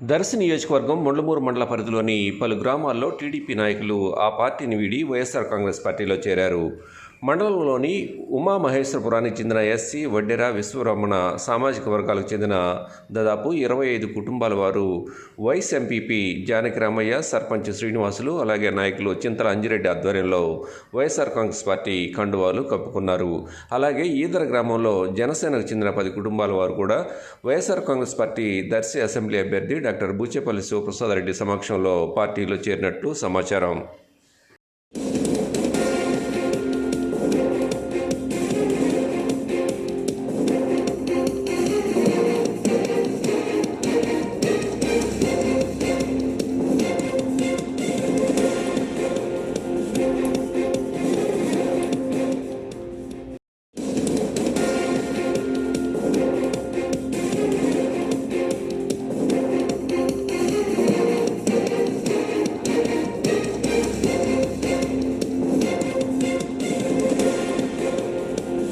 Darsi నియోజకవర్గం మొండమూరు మండల పరిధిలోని పలు గ్రామాల్లో టీడీపీ నాయకులు ఆ పార్టీని వీడి వైఎస్ఆర్ కాంగ్రెస్ పార్టీలో చేరారు. మండలంలోని ఉమామహేశ్వరపురానికి చెందిన ఎస్సీ వడ్డెర విశ్వరమణ సామాజిక వర్గాలకు చెందిన దాదాపు ఇరవై ఐదు కుటుంబాల వారు వైస్ ఎంపీపీ జానకి రామయ్య సర్పంచ్ శ్రీనివాసులు అలాగే నాయకులు చింతల అంజిరెడ్డి ఆధ్వర్యంలో వైఎస్ఆర్ కాంగ్రెస్ పార్టీ కండువాలు కప్పుకున్నారు. అలాగే ఈదర గ్రామంలో జనసేనకు చెందిన పది కుటుంబాల వారు కూడా YSR Congress party Darsi assembly అభ్యర్థి డాక్టర్ బూచేపల్లి శివప్రసాద్ రెడ్డి సమక్షంలో పార్టీలో చేరినట్టు సమాచారం.